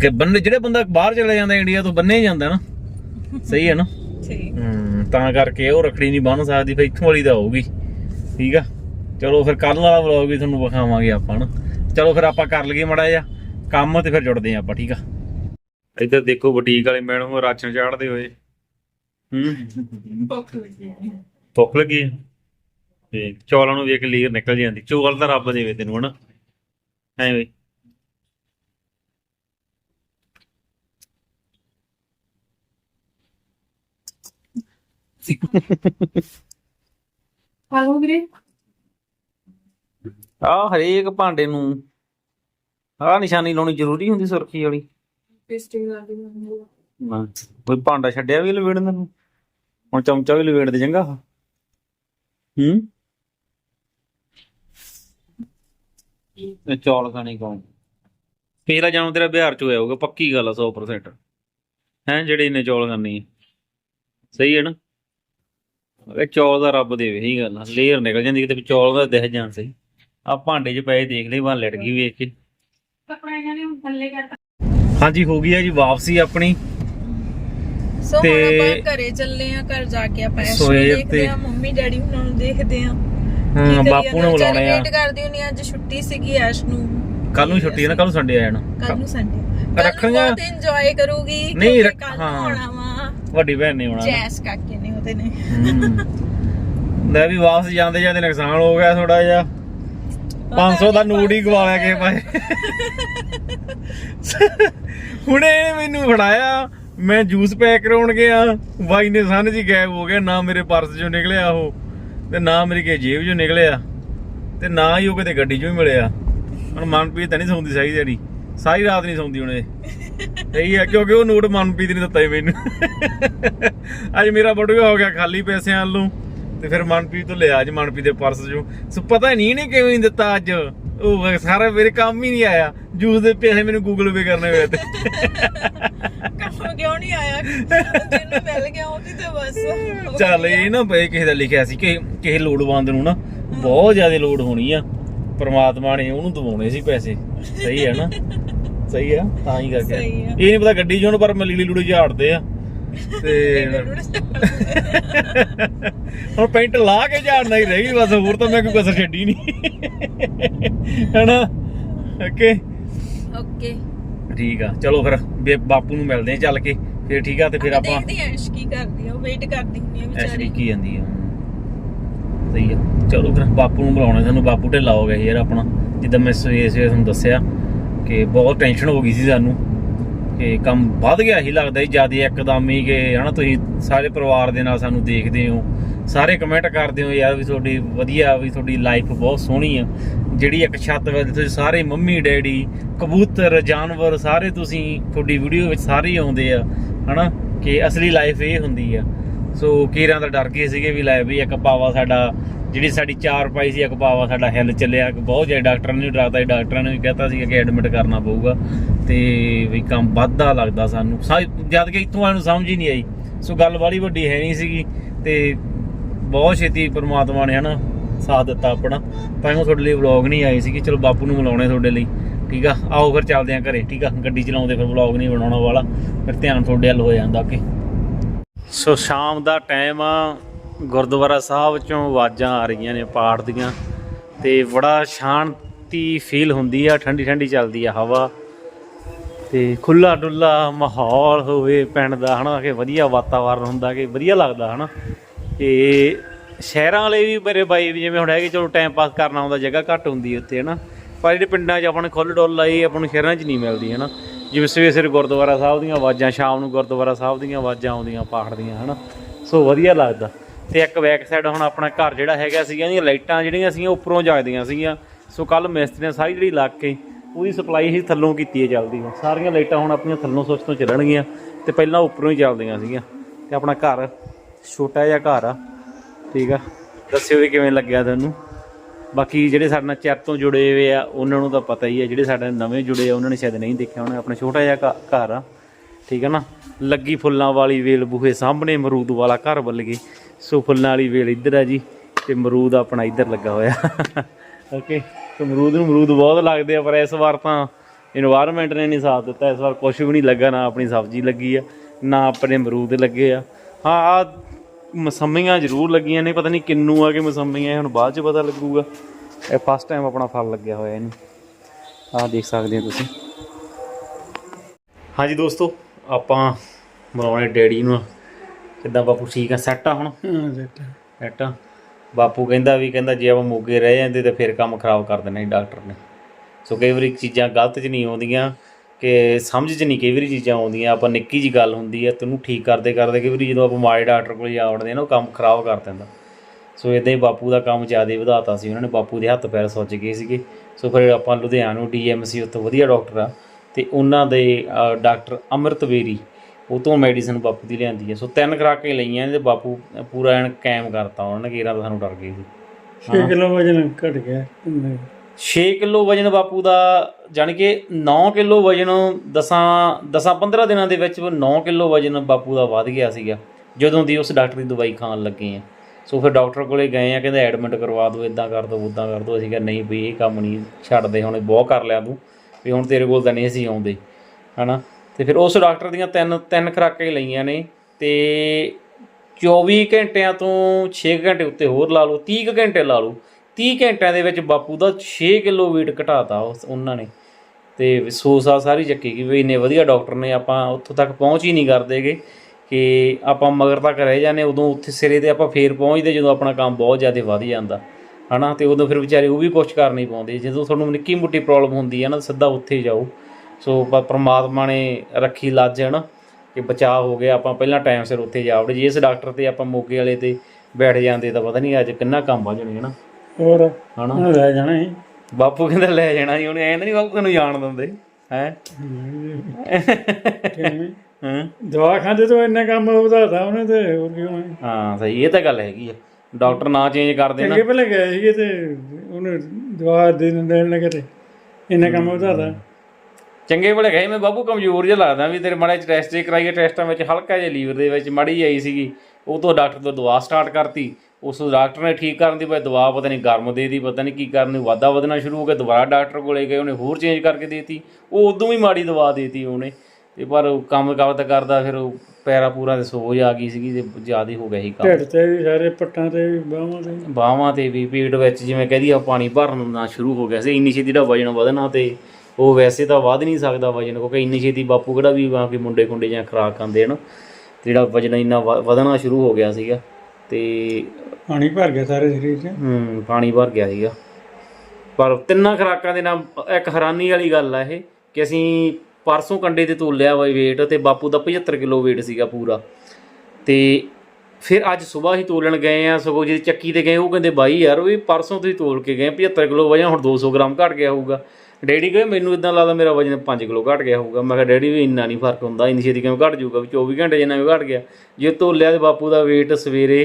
ਕਿ ਬੰਨੇ ਜਿਹੜੇ ਬੰਦਾ ਬਾਹਰ ਚਲੇ ਜਾਂਦਾ ਇੰਡੀਆ ਤੋਂ ਬੰਨੇ ਜਾਂਦਾ ਨਾ। ਸਹੀ ਹੈ ਨਾ? ਠੀਕ ਹੂੰ ਤਾਂ ਕਰਕੇ ਉਹ ਰੱਖੜੀ ਨਹੀਂ ਬੰਨ ਸਕਦੀ ਫਿਰ ਇੱਥੋਂ ਵਾਲੀ ਤਾਂ ਆਊਗੀ ਠੀਕ ਆ? ਚਲੋ ਫਿਰ ਕੱਲ ਵਾਲਾ ਵਲੌਗ ਵੀ ਤੁਹਾਨੂੰ ਵਿਖਾਵਾਂਗੇ ਆਪਾਂ ਨਾ। ਚਲੋ ਫਿਰ ਆਪਾਂ ਕਰ ਲਈਏ ਮੜਾ ਜਿਹਾ ਕੰਮ ਤੇ ਫਿਰ ਜੁੜਦੇ ਆਂ ਆਪਾਂ ਠੀਕ ਆ? ਇੱਧਰ ਦੇਖੋ ਬੁਟੀਕ ਵਾਲੇ ਮੈਡਮ ਰਾਸ਼ਨ ਚਾੜਦੇ ਹੋਏ। ਹੂੰ। ਭੁੱਖ ਲੱਗੀ ਆ? ਤੇ ਚੌਲਾਂ ਨੂੰ ਵੇਖ ਲੀਰ ਨਿਕਲ ਜਾਂਦੀ ਚੌਲ ਤਾਂ ਰੱਬ ਦੇਵੇ ਤੈਨੂੰ ਹਨਾ? ਐ ਹਾਲੋ ਵੀਰੇ। ਆ ਹਰੇਕ ਭਾਂਡੇ ਨੂੰ ਆ ਨਿਸ਼ਾਨੀ ਲਾਉਣੀ ਜ਼ਰੂਰੀ ਹੁੰਦੀ ਸੁਰਖੀ ਵਾਲੀ। ਪੇਸਟਿੰਗ ਲਾ ਦੇ ਨਾ ਕੋਈ ਭਾਂਡਾ ਛੱਡਿਆ ਵੀ ਲਵੇੜਨ ਨੂੰ? ਹੁਣ ਚਮਚਾ ਵੀ ਲਵੇੜ ਦੇ ਚੰਗਾ। ਹੂੰ? ਇਹ ਚੌਲ ਖਾਣੇ ਕੌਣ? ਤੇਰਾ ਜਨਮ ਤੇਰਾ ਬਿਹਾਰ ਚ ਹੋਇਆ ਹੋਊਗਾ ਪੱਕੀ ਗੱਲ ਆ 100% ਹੈ ਜਿਹੜੇ ਇਹਨੇ ਚੌਲ ਖਾਣੇ ਸਹੀ ਹੈ ਨਾ? ਇਹ ਚੌਲ ਦਾ ਰੱਬ ਦੇਵੇ ਹੀ ਗੱਲ ਲੇਅਰ ਨਿਕਲ ਜਾਂਦੀ ਕਿਤੇ ਚੌਲ ਦਾ ਦਿਖ ਜਾਣ ਸਹੀ। ਆ ਭਾਂਡੇ 'ਚ ਪਏ ਦੇਖ ਲਈ ਬਾਹ ਲੜ ਗਈ ਵੇਖ ਕੇ। ਨੇ ਥੱਲੇ ਹਾਂਜੀ ਹੋ ਗਈ ਆ ਜੀ ਵਾਪਸੀ ਆਪਣੀ। ਸੋ ਹੁਣ ਤੇ- ਆਪਾਂ ਘਰੇ ਚੱਲੇ ਆ ਘਰ ਜਾ ਕੇ ਆਪਾਂ ਐਸ਼ ਸਵੇਰ ਦੇਖਦੇ ਤੇ- ਆ ਮੰਮੀ ਡੈਡੀ ਹੁਣਾਂ ਨੂੰ ਦੇਖਦੇ ਆ। ਹਾਂ ਬਾਪੂ ਨੂੰ ਬੁਲਾਉਣੇ ਆ। ਵੇਟ ਕਰਦੀ ਹੁੰਨੀ ਆ, ਅੱਜ ਛੁੱਟੀ ਸੀਗੀ ਐਸ਼ ਨੂੰ। ਕੱਲ ਨੂੰ ਛੁੱਟੀ ਹੈ ਨਾ ਕੱਲ ਨੂੰ ਸੰਡੇ ਆ ਜਾਣਾ। ਕੱਲ ਨੂੰ ਸੰਡੇ ਰੱਖਣੀਆਂ- ਬਹੁਤ ਇੰਜੋਏ ਕਰੂਗੀ ਨਹੀਂ, ਕਿਉਂਕਿ ਰੱਖ- ਕੱਲ ਨੂੰ ਹਾਂ। ਆਉਣਾ ਵਾ। ਵੱਡੀ ਭੈਣ ਨੇ ਆਉਣਾ ਨਾ। ਜੈਸ ਕਾਕੇ ਨੇ। ਉਹਦੇ ਨੇ। ਲੈ ਵੀ ਵਾਪਸ ਜਾਂਦੇ ਜਾਂਦੇ ਨੁਕਸਾਨ ਹੋ ਗਿਆ ਥੋੜਾ ਜਿਹਾ। 500 ਦਾ ਨੂਡ ਹੀ ਗਵਾ ਲਿਆ ਕਿਸੇ ਪਾਏ ਹੁਣੇ ਮੈਨੂੰ ਫੜਾਇਆ। ਮੈਂ ਜੂਸ ਪੈਕ ਕਰਾਉਣ ਗਿਆ ਬਾਈ ਨੇ ਸਨ ਜੀ ਗਾਇਬ ਹੋ ਗਿਆ। ਨਾ ਮੇਰੇ ਪਰਸ ਚੋਂ ਨਿਕਲਿਆ ਉਹ। ਤੇ ਨਾ ਮੇਰੀ ਕਿਸੇ ਜੇਬ ਚੋਂ ਨਿਕਲਿਆ। ਤੇ ਨਾ ਹੀ ਉਹ ਕਿਤੇ ਗੱਡੀ ਚੋਂ ਹੀ ਮਿਲਿਆ। ਹੁਣ ਮਨਪ੍ਰੀਤ ਤਾਂ ਨਹੀਂ ਸੌਂਦੀ ਸਾਰੀ ਦਿਹਾੜੀ। ਸਾਰੀ ਰਾਤ ਨਹੀਂ ਸੌਂਦੀ ਉਹਨੇ ਸਹੀ ਹੈ ਕਿਉਂਕਿ ਉਹ ਨੋਟ ਮਨਪ੍ਰੀਤ ਨੇ ਦਿੱਤਾ ਹੀ ਮੈਨੂੰ। ਅੱਜ ਮੇਰਾ ਬੜੂਆ ਹੋ ਗਿਆ ਖਾਲੀ ਪੈਸਿਆਂ ਵੱਲੋਂ ਤੇ ਫਿਰ ਮਨਪ੍ਰੀਤ ਤੋਂ ਲਿਆ ਅੱਜ ਮਨਪ੍ਰੀਤ ਦੇ ਪਰਸ ਚੋਂ। ਸੋ ਪਤਾ ਨਹੀਂ ਇਹਨੇ ਕਿਵੇਂ ਦਿੱਤਾ ਅੱਜ। ਉਹ ਸਾਰਾ ਮੇਰੇ ਕੰਮ ਹੀ ਨਹੀਂ ਆਇਆ। ਜੂਸ ਦੇ ਪੈਸੇ ਮੈਨੂੰ ਗੂਗਲ ਪੇ ਕਰਨੇ ਹੋਏ ਤੇ। ਕੰਮ ਕਿਉਂ ਨਹੀਂ ਆਇਆ? ਜਿਹਨੂੰ ਮਿਲ ਗਿਆ ਉਹਦੀ ਤੇ ਬਸ। ਚੱਲ ਇਹ ਨਾ ਬਈ ਕਿਸੇ ਦਾ ਲਿਖਿਆ ਸੀ ਕਿ ਕਿਸੇ ਲੋੜਵੰਦ ਨੂੰ ਨਾ ਬਹੁਤ ਜ਼ਿਆਦਾ ਲੋੜ ਹੋਣੀ ਆ। ਪ੍ਰਮਾਤਮਾ ਨੇ ਉਹਨੂੰ ਦਵਾਉਣੇ ਸੀ ਪੈਸੇ। ਸਹੀ ਹੈ ਨਾ? ਸਹੀ ਆ ਤਾਂ ਹੀ ਕਰਕੇ। ਸਹੀ ਆ। ਇਹ ਨਹੀਂ ਪਤਾ ਗੱਡੀ ਚੋਂ ਪਰ ਮਲੀਲੀ ਲੂੜੀ ਝਾੜਦੇ ਆ। ਤੇ ਹੁਣ ਪੈਂਟ ਲਾ ਕੇ ਝਾੜਨਾ ਹੀ ਰਹਿ ਬਸ ਹੋਰ ਤਾਂ ਮੈਂ ਕੋਈ ਕਸਰ ਛੱਡੀ ਨਹੀਂ। ਹੈਨਾ? ਓਕੇ। ਓਕੇ। ਠੀਕ ਆ ਚਲੋ ਫਿਰ ਬੇ- ਬਾਪੂ ਨੂੰ ਮਿਲਦੇ ਆ ਚੱਲ ਕੇ ਫਿਰ ਠੀਕ ਆ ਤੇ ਫਿਰ ਆਪਾਂ ਦੇਖਦੇ ਆਂ ਐਸ਼ ਕੀ ਕਰਦੀ ਆ ਵੇਟ ਕਰਦੀ ਹੁੰਦੀ ਆ ਐਸ਼ਰੀ ਵਿਚਾਰੀ। ਕੀ ਜਾਂਦੀ ਆ। ਸਹੀ ਆ ਚਲੋ ਫਿਰ ਬਾਪੂ ਨੂੰ ਬੁਲਾਉਣਾ ਸਾਨੂੰ ਬਾਪੂ ਢਿੱਲਾ ਹੋ ਗਿਆ ਸੀ ਯਾਰ ਆਪਣਾ ਜਿੱਦਾਂ ਮੈਂ ਸਵੇਰੇ ਸਵੇਰੇ ਤੁਹਾਨੂੰ ਦੱਸਿਆ। ਕਿ ਬਹੁਤ ਟੈਨਸ਼ਨ ਹੋ ਗਈ ਸੀ ਸਾਨੂੰ। ਕਿ ਕੰਮ ਵੱਧ ਗਿਆ ਹੀ ਲੱਗਦਾ ਸੀ ਜ਼ਿਆਦਾ ਇੱਕਦਮ ਹੀ ਕਿ ਹਨਾ ਤੁਸੀਂ ਸਾਰੇ ਪਰਿਵਾਰ ਦੇ ਨਾਲ ਸਾਨੂੰ ਦੇਖਦੇ ਹੋ। ਸਾਰੇ ਕਮੈਂਟ ਕਰਦੇ ਹੋ, ਯਾਰ ਵੀ ਤੁਹਾਡੀ ਵਧੀਆ, ਵੀ ਤੁਹਾਡੀ ਲਾਈਫ ਬਹੁਤ ਸੋਹਣੀ ਆ। ਜਿਹੜੀ ਇੱਕ ਛੱਤ ਵਿੱਚ ਤੁਸੀਂ ਸਾਰੇ ਮੰਮੀ, ਡੈਡੀ, ਕਬੂਤਰ, ਜਾਨਵਰ ਸਾਰੇ ਤੁਸੀਂ ਤੁਹਾਡੀ ਵੀਡੀਓ ਵਿੱਚ ਸਾਰੇ ਹੀ ਆਉਂਦੇ ਆ, ਹਨਾ? ਕਿ ਅਸਲੀ ਲਾਈਫ ਇਹ ਹੁੰਦੀ ਆ। ਸੋ ਕੀਰਾਂ ਦਾ ਡਰ ਗਏ ਸੀਗੇ ਵੀ ਲੈ ਵੀ ਇੱਕ ਪਾਵਾ ਸਾਡਾ ਜਿਹੜੀ ਸਾਡੀ ਚਾਰ ਪਾਈ ਸੀ, ਇੱਕ ਪਾਵਾ ਸਾਡਾ ਹਿੱਲ ਚੱਲਿਆ। ਕਿ ਬਹੁਤ ਜ਼ਿਆਦਾ ਡਾਕਟਰਾਂ ਨੇ ਵੀ ਡਰਾਤਾ ਸੀ ਡਾਕਟਰਾਂ ਨੇ ਵੀ ਕਹਿਤਾ ਸੀ ਕਿ ਐਡਮਿਟ ਕਰਨਾ ਪਊਗਾ। ਤੇ ਵੀ ਕੰਮ ਵੱਧਦਾ ਲੱਗਦਾ ਸਾਨੂੰ। ਸਾ- ਜਦ ਕਿ ਇੱਥੋਂ ਵਾਲਿਆਂ ਨੂੰ ਸਮਝ ਹੀ ਨਹੀਂ ਆਈ। ਸੋ ਗੱਲ ਵਾਲੀ ਵੱਡੀ ਹੈ ਨਹੀਂ ਸੀਗੀ। ਤੇ ਬਹੁਤ ਛੇਤੀ ਪ੍ਰਮਾਤਮਾ ਨੇ ਹਨਾ ਸਾਥ ਦਿੱਤਾ ਆਪਣਾ। ਤਾਂ ਉਹ ਤੁਹਾਡੇ ਲਈ ਵਲੌਗ ਨਹੀਂ ਆਏ ਸੀ ਕਿ ਚਲੋ ਬਾਪੂ ਨੂੰ ਮਿਲਾਉਣੇ ਤੁਹਾਡੇ ਲਈ। ਠੀਕ ਆ? ਆਓ ਫਿਰ ਚੱਲਦੇ ਆਂ ਘਰੇ। ਠੀਕ ਆ? ਗੱਡੀ ਚਲਾਉਂਦੇ ਫਿਰ ਵਲੌਗ ਨਹੀਂ ਬਣਾਉਣਾ ਵਾਲਾ। ਫਿਰ ਧਿਆਨ ਤੁਹਾਡੇ ਵੱਲ ਹੋ ਜਾਂਦਾ ਕਿ ਸੋ ਸ਼ਾਮ ਦਾ ਟਾਈਮ ਆ। ਗੁਰਦੁਆਰਾ ਸਾਹਿਬ ਚੋਂ ਆਵਾਜ਼ਾਂ ਆ ਰਹੀਆਂ ਨੇ, ਪਾਠ ਦੀਆਂ। ਤੇ ਬੜਾ ਸ਼ਾਂਤੀ ਫੀਲ ਹੁੰਦੀ ਆ, ਠੰਡੀ ਠੰਡੀ ਚੱਲਦੀ ਆ ਹਵਾ। ਤੇ ਖੁੱਲਾ ਡੁੱਲਾ ਮਾਹੌਲ ਹੋਵੇ ਪਿੰਡ ਦਾ, ਹਨਾ, ਕਿ ਵਧੀਆ ਵਾਤਾਵਰਨ ਹੁੰਦਾ, ਕਿ ਵਧੀਆ ਲੱਗਦਾ, ਹਨਾ। ਤੇ ਸ਼ਹਿਰਾਂ ਵਾਲੇ ਵੀ ਮੇਰੇ ਬਾਈ ਵੀ ਜਿਵੇਂ ਹੁਣ ਹੈ ਕਿ ਚਲੋ ਟਾਈਮ ਪਾਸ ਕਰਨਾ ਆਉਂਦਾ ਜਗ੍ਹਾ ਘੱਟ ਹੁੰਦੀ ਉੱਥੇ, ਹਨਾ। ਪਰ ਜਿਹੜੇ ਪਿੰਡਾਂ 'ਚ ਆਪਾਂ ਨੂੰ ਖੁੱਲ ਡੁੱਲ ਆਈ, ਆਪਾਂ ਨੂੰ ਸ਼ਹਿਰਾਂ 'ਚ ਨਹੀਂ ਮਿਲਦੀ, ਹਨਾ। ਜਿਵੇਂ ਸਵੇਰੇ ਸਵੇਰੇ ਗੁਰਦੁਆਰਾ ਸਾਹਿਬ ਦੀਆਂ ਆਵਾਜ਼ਾਂ, ਸ਼ਾਮ ਨੂੰ ਗੁਰਦੁਆਰਾ ਸਾਹਿਬ ਦੀਆਂ ਆਵਾਜ਼ਾਂ ਆਉਂਦੀਆਂ ਪਹਾੜ ਦੀਆਂ, ਹਨਾ। ਸੋ ਵਧੀਆ ਲੱਗਦਾ। ਤੇ ਇੱਕ ਬੈਕ ਸਾਈਡ ਹੁਣ ਆਪਣਾ ਘਰ ਜਿਹੜਾ ਹੈਗਾ ਸੀਗਾ, ਇਹਦੀਆਂ ਲਾਈਟਾਂ ਜਿਹੜੀਆਂ ਸੀਗੀਆਂ ਉੱਪਰੋਂ ਜਾਗਦੀਆਂ ਸੀਗੀਆਂ। ਸੋ ਕੱਲ ਮਿਸਤਰੀ ਨੇ ਸਾਰੀ ਜਿਹੜੀ ਲੱਗ ਕੇ ਉਹਦੀ ਸਪਲਾਈ ਹੀ ਥੱਲੋਂ ਕੀਤੀ ਹੈ ਚੱਲਦੀ ਹੁਣ। ਸਾਰੀਆਂ ਲਾਈਟਾਂ ਹੁਣ ਆਪਣੀਆਂ ਥੱਲੋਂ ਸੁੱਚ ਤੋਂ ਚੱਲਣਗੀਆਂ ਤੇ ਪਹਿਲਾਂ ਉੱਪਰੋਂ ਹੀ ਚੱਲਦੀਆਂ ਸੀਗੀਆਂ। ਤੇ ਆਪਣਾ ਘਰ, ਛੋਟਾ ਜਿਹਾ ਘਰ ਆ, ਠੀਕ ਆ। ਦੱਸਿਓ ਵੀ ਕਿਵੇਂ ਲੱਗਿਆ ਤੁਹਾਨੂੰ? ਬਾਕੀ ਜਿਹੜੇ ਸਾਡੇ ਨਾਲ ਚੈਰ ਤੋਂ ਜੁੜੇ ਹੋਏ ਆ, ਉਹਨਾਂ ਨੂੰ ਤਾਂ ਪਤਾ ਹੀ ਹੈ ਜਿਹੜੇ ਸਾਡੇ ਨਵੇਂ ਜੁੜੇ ਆ, ਉਹਨਾਂ ਨੇ ਸ਼ਾਇਦ ਨਹੀਂ ਦੇਖਿਆ ਹੋਣਾ। ਆਪਣਾ ਛੋਟਾ ਜਿਹਾ ਘ- ਘਰ ਆ, ਠੀਕ ਹੈ ਨਾ? ਲੱਗੀ ਫੁੱਲਾਂ ਵਾਲੀ ਵੇਲ ਬੂਹੇ ਸਾਹਮਣੇ, ਅਮਰੂਦ ਵਾਲਾ ਘਰ ਬੱਲ ਗਏ। ਸੋ ਸੁਫਲ ਵਾਲੀ ਵੇਲ ਇੱਧਰ ਆ ਜੀ, ਤੇ ਮਰੂਦ ਆਪਣਾ ਇੱਧਰ ਲੱਗਾ ਹੋਇਆ। ਓਕੇ ਤੇ ਮਰੂਦ ਨੂੰ ਮਰੂਦ ਬਹੁਤ ਲੱਗਦੇ ਆ, ਪਰ ਇਸ ਵਾਰ ਤਾਂ এনवायरमेंट ਨੇ ਨਹੀਂ ਸਾਥ ਦਿੱਤਾ, ਇਸ ਵਾਰ ਕੁਝ ਵੀ ਨਹੀਂ ਲੱਗਾ, ਨਾ ਆਪਣੀ ਸਬਜ਼ੀ ਲੱਗੀ ਆ, ਨਾ ਆਪਣੇ ਮਰੂਦ ਲੱਗੇ ਆ। ਹਾਂ ਆ ਮਸੰਮੀਆਂ ਜ਼ਰੂਰ ਲੱਗੀਆਂ ਨੇ, ਪਤਾ ਨਹੀਂ ਕਿੰਨੂ ਆ ਕੇ ਮਸੰਮੀਆਂ ਹੁਣ ਬਾਅਦ ਚ ਪਤਾ ਲੱਗੂਗਾ। ਇਹ ਫਸਟ ਟਾਈਮ ਆਪਣਾ ਫਲ ਲੱਗਿਆ ਹੋਇਆ ਇਹਨੂੰ। ਆਹ ਦੇਖ ਸਕਦੇ ਹੋ ਤੁਸੀਂ। ਹਾਂਜੀ ਦੋਸਤੋ, ਆਪਾਂ ਬਣਾਉਣੇ ਡੈਡੀ ਨੂੰ। ਕਿੱਦਾਂ ਬਾਪੂ ਠੀਕ ਆ? ਸੈੱਟ ਆ ਹੁਣ? ਸੈੱਟ ਆ। ਬਾਪੂ ਕਹਿੰਦਾ ਵੀ ਕਹਿੰਦਾ ਜੇ ਆਪਾਂ ਮੋਗੇ ਰਹਿ ਜਾਂਦੇ ਤੇ ਫਿਰ ਕੰਮ ਖਰਾਬ ਕਰ ਦੇਣਾ ਸੀ ਡਾਕਟਰ ਨੇ। ਸੋ ਕਈ ਵਾਰੀ ਚੀਜ਼ਾਂ ਗਲਤ ਚ ਨਹੀਂ ਆਉਂਦੀਆਂ ਕਿ ਸਮਝ ਚ ਨਹੀਂ ਕਈ ਵਾਰੀ ਚੀਜ਼ਾਂ ਆਉਂਦੀਆਂ। ਆਪਾਂ ਨਿੱਕੀ ਜੀ ਗੱਲ ਹੁੰਦੀ ਹੈ ਤੈਨੂੰ ਠੀਕ ਕਰਦੇ ਕਰਦੇ ਕਈ ਵਾਰੀ ਜਦੋਂ ਆਪਾਂ ਮਾੜੇ ਡਾਕਟਰ ਕੋਲ ਜਾ ਵੜਦੇ ਆ ਨਾ ਉਹ ਕੰਮ ਖਰਾਬ ਕਰ ਦਿੰਦਾ। ਸੋ ਇਦਾਂ ਹੀ ਬਾਪੂ ਦਾ ਕੰਮ ਜ਼ਿਆਦਾ ਵਧਾਤਾ ਸੀ ਉਹਨਾਂ ਨੇ। ਬਾਪੂ ਦੇ ਹੱਥ ਪੈਰ ਸੁੱਜ ਗਏ ਸੀਗੇ। ਸੋ ਫਿਰ ਆਪਾਂ ਲੁਧਿਆਣਾ ਡੀਐਮਸੀ ਉੱਥੇ ਵਧੀਆ ਡਾਕਟਰ ਆ। ਤੇ ਉਹਨਾਂ ਦੇ ਡਾਕਟਰ ਅੰਮ੍ਰਿਤ ਵੇਰੀ ਉਹ ਤੋਂ ਮੈਡੀਸਨ ਬਾਪੂ ਦੀ ਲਿਆਂਦੀ ਹੈ। ਸੋ ਤਿੰਨ ਖੁਰਾਕਾਂ ਹੀ ਲਈਆਂ ਤੇ ਬਾਪੂ ਪੂਰਾ ਐਨ ਕਾਇਮ ਕਰਤਾ ਉਹਨਾਂ ਨੇ ਤਾਂ ਸਾਨੂੰ ਡਰ ਗਏ ਸੀ 6 ਕਿਲੋ ਵਜਨ ਘਟ ਗਿਆ। 6 ਕਿਲੋ ਵਜਨ ਬਾਪੂ ਦਾ ਜਾਣੀ ਕਿ 9 ਕਿਲੋ ਵਜਨ ਦਸਾਂ ਦਸਾਂ 15 ਦਿਨਾਂ ਦੇ ਵਿੱਚ 9 ਕਿਲੋ ਵਜਨ ਬਾਪੂ ਦਾ ਵੱਧ ਗਿਆ ਸੀਗਾ ਜਦੋਂ ਦੀ ਉਸ ਡਾਕਟਰ ਦੀ ਦਵਾਈ ਖਾਣ ਲੱਗੇ ਆ। ਸੋ ਫਿਰ ਡਾਕਟਰ ਕੋਲੇ ਗਏ ਆ ਕਹਿੰਦੇ ਐਡਮਿਟ ਕਰਵਾ ਦਿਓ ਇਦਾਂ ਕਰ ਦਿਓ ਉਦਾਂ ਕਰ ਦਿਓ ਅਸੀਂ ਕਿਹਾ ਨਹੀਂ ਵੀ ਇਹ ਕੰਮ ਨਹੀਂ ਛੱਡਦੇ ਹੁਣ ਬਹੁਤ ਕਰ ਲਿਆ ਤੂੰ ਵੀ ਹੁਣ ਤੇਰੇ ਕੋਲ ਤਾਂ ਨਹੀਂ ਅਸੀਂ ਆਉਂਦੇ। ਹਨਾ? ਤੇ ਫਿਰ ਉਸ ਡਾਕਟਰ ਦੀਆਂ ਤਿੰਨ ਤਿੰਨ ਖੁਰਾਕਾਂ ਹੀ ਲਈਆਂ ਨੇ ਤੇ 24 ਘੰਟਿਆਂ ਤੋਂ 6 ਘੰਟੇ ਉੱਤੇ ਹੋਰ ਲਾ ਲਓ 30 ਕੁ ਘੰਟੇ ਲਾ ਲਓ 30 ਘੰਟਿਆਂ ਦੇ ਵਿੱਚ ਬਾਪੂ ਦਾ 6 ਕਿਲੋ weight ਘਟਾਤਾ ਉਸ, ਉਹਨਾਂ ਨੇ। ਤੇ ਆ ਸਾਰੀ ਚੱਕੀ ਕਿ ਵੀ ਇੰਨੇ ਵਧੀਆ ਡਾਕਟਰ ਨੇ, ਆਪਾਂ ਉੱਥੋਂ ਤੱਕ ਪਹੁੰਚ ਹੀ ਨਹੀਂ ਕਰਦੇਗੇ ਕਿ ਆਪਾਂ ਮਗਰ ਤੱਕ ਰਹਿ ਜਾਂਦੇ, ਉਦੋਂ ਉੱਥੇ ਸਿਰੇ ਤੇ ਆਪਾਂ ਫੇਰ ਪਹੁੰਚਦੇ ਜਦੋਂ ਆਪਣਾ ਕੰਮ ਬਹੁਤ ਜ਼ਿਆਦਾ ਵਧ ਜਾਂਦਾ। ਹਨਾ, ਤੇ ਉਦੋਂ ਫਿਰ ਵਿਚਾਰੇ ਉਹ ਵੀ ਕੁਝ ਕਰ ਨਹੀਂ ਪਾਉਂਦੇ, ਜਦੋਂ ਤੁਹਾਨੂੰ ਨਿੱਕੀ ਮੁੱਟੀ ਪ੍ਰੋਬਲਮ ਹੁੰਦੀ ਹੈ ਨਾ, ਸਿੱਧਾ ਉੱਥੇ ਜਾਓ। ਸੋ ਪ- ਪ੍ਰਮਾਤਮਾ ਨੇ ਰੱਖੀ ਲੱਜ ਹੈ ਨਾ ਕਿ ਬਚਾਅ ਹੋ ਗਿਆ ਆਪਾਂ ਪਹਿਲਾਂ ਟਾਈਮ ਸਿਰ ਉੱਥੇ ਜਾ ਵੜੇ ਜੇ ਇਸ ਡਾਕਟਰ ਤੇ ਆਪਾਂ ਮੋਗੇ ਵਾਲੇ ਤੇ ਬੈਠ ਜਾਂਦੇ ਤਾਂ ਪਤਾ ਨਹੀਂ ਅੱਜ ਕਿੰਨਾ ਕੰਮ ਵੱਜ ਜਾਣੇ ਹਨਾ। ਹੋਰ ਹਨਾ? ਲੈ ਜਾਣਾ ਸੀ। ਬਾਪੂ ਕਹਿੰਦਾ ਲੈ ਜਾਣਾ ਸੀ ਉਹਨੇ ਐਂ ਤਾਂ ਨਹੀਂ ਬਾਪੂ ਤੈਨੂੰ ਜਾਣ ਦਿੰਦੇ ਹੈ? ਹਾਂ? ਦਵਾ ਖਾਂਦੇ ਤੋਂ ਇੰਨਾ ਕੰਮ ਵਧਾਤਾ ਉਹਨੇ ਤੇ ਹੋਰ ਕਿਉਂ ਹੈ ਹਾਂ ਸਹੀ ਇਹ ਤਾਂ ਗੱਲ ਹੈਗੀ ਆ। ਡਾਕਟਰ ਨਾ ਚੇਂਜ ਕਰਦੇ ਨਾ। ਚੰਗੇ ਭਲੇ ਗਏ ਸੀਗੇ ਤੇ ਉਹਨੇ ਦਵਾ ਦੇ ਦੇਣ ਲੱਗੇ ਤੇ ਇੰਨਾ ਕੰਮ ਵਧਾਤਾ। ਚੰਗੇ ਵੇਲੇ ਗਏ ਮੈਂ ਬਾਬੂ ਕਮਜ਼ੋਰ ਜਿਹਾ ਲੱਗਦਾ ਵੀ ਤੇਰੇ ਮਾੜੇ ਟੈਸਟ ਜੇ ਕਰਾਈਏ ਟੈਸਟਾਂ ਵਿੱਚ ਹਲਕਾ ਜਿਹਾ ਲੀਵਰ ਦੇ ਵਿੱਚ ਮਾੜੀ ਆਈ ਸੀਗੀ। ਉਹ ਤੋਂ ਡਾਕਟਰ ਤੋਂ ਦਵਾ ਸਟਾਰਟ ਕਰਤੀ। ਉਸ ਡਾਕਟਰ ਨੇ ਠੀਕ ਕਰਨ ਦੀ ਬਜਾਏ ਦਵਾ ਪਤਾ ਨਹੀਂ ਗਰਮ ਦੇ ਦੀ ਪਤਾ ਨਹੀਂ ਕੀ ਕਰਨ ਨੂੰ ਵਾਧਾ ਵਧਣਾ ਸ਼ੁਰੂ ਹੋ ਗਿਆ ਦੁਬਾਰਾ ਡਾਕਟਰ ਕੋਲੇ ਗਏ ਉਹਨੇ ਹੋਰ ਚੇਂਜ ਕਰਕੇ ਦੇਤੀ। ਉਹ ਉਦੋਂ ਵੀ ਮਾੜੀ ਦਵਾ ਦੇਤੀ ਉਹਨੇ। ਤੇ ਪਰ ਕੰਮ ਕਰਦਾ ਕਰਦਾ ਫਿਰ ਉਹ ਪੈਰਾ ਪੂਰਾ ਤੇ ਸੋਜ ਆ ਗਈ ਸੀਗੀ ਤੇ ਜ਼ਿਆਦਾ ਹੋ ਗਿਆ ਸੀ ਕੰਮ। ਢਿੱਡ ਤੇ ਵੀ ਸਾਰੇ ਪੱਟਾਂ ਤੇ ਵੀ ਬਾਹਾਂ ਤੇ। ਬਾਹਾਂ ਤੇ ਵੀ ਪੇਟ ਵਿੱਚ ਜਿਵੇਂ ਕਹਦੀ ਆ ਪਾਣੀ ਭਰਨ ਦਾ ਸ਼ੁਰੂ ਹੋ ਗਿਆ ਸੀ ਇੰਨੀ ਛੇਤੀ ਦਾ ਵਜਨ ਵਧਣਾ ਤੇ ਉਹ ਵੈਸੇ ਤਾਂ ਵਧ ਨਹੀਂ ਸਕਦਾ ਵਜਨ ਕਿਉਂਕਿ ਇੰਨੀ ਛੇਤੀ ਬਾਪੂ ਕਿਹੜਾ ਵੀ ਵਾਂ ਕਿ ਮੁੰਡੇ ਕੁੰਡੇ ਜਾਂ ਖਰਾਕ ਖਾਂਦੇ ਹਨ ਤੇ ਜਿਹੜਾ ਵਜਨ ਇੰਨਾ ਵਧਣਾ ਸ਼ੁਰੂ ਹੋ ਗਿਆ ਸੀਗਾ ਤੇ ਪਾਣੀ ਭਰ ਗਿਆ ਸਾਰੇ ਸਰੀਰ 'ਚ? ਹੂੰ ਪਾਣੀ ਭਰ ਗਿਆ ਸੀਗਾ। ਪਰ ਤਿੰਨਾਂ ਖਰਾਕਾਂ ਦੇ ਨਾਲ ਇੱਕ ਹੈਰਾਨੀ ਵਾਲੀ ਗੱਲ ਆ ਇਹ ਕਿ ਅਸੀਂ ਪਰਸੋਂ ਕੰਡੇ ਤੇ ਤੋਲਿਆ ਵਾ weight ਤੇ ਬਾਪੂ ਦਾ 75 ਕਿਲੋ weight ਸੀਗਾ ਪੂਰਾ। ਤੇ ਫਿਰ ਅੱਜ ਸਵੇਰ ਹੀ ਤੋਲਣ ਗਏ ਆ ਸਗੋਂ ਜਿਹੜੀ ਚੱਕੀ ਤੇ ਗਏ ਉਹ ਕਹਿੰਦੇ ਬਾਈ ਯਾਰ ਵੀ ਪਰਸੋਂ ਤੁਸੀਂ ਤੋਲ ਕੇ ਗਏ 75 ਕਿਲੋ ਵਜਨ ਹੁਣ 200 ਗ੍ਰਾਮ ਘਟ ਗਿਆ ਹੋਊਗਾ। ਡੈਡੀ ਕਹੇ ਮੈਨੂੰ ਇਦਾਂ ਲੱਗਦਾ ਮੇਰਾ ਵਜਨ 5 ਕਿਲੋ ਘਟ ਗਿਆ ਹੋਊਗਾ। ਮੈਂ ਕਿਹਾ ਡੈਡੀ ਵੀ ਇੰਨਾ ਨਹੀਂ ਫ਼ਰਕ ਹੁੰਦਾ ਇੰਨੀ ਛੇਤੀ ਕਿਵੇਂ ਘਟ ਜਾਊਗਾ? ਵੀ 24 ਘੰਟੇ ਜਿੰਨਾ ਵੀ ਘਟ ਗਿਆ। ਜੇ ਤੋਲਿਆ ਤੇ ਬਾਪੂ ਦਾ weight ਸਵੇਰੇ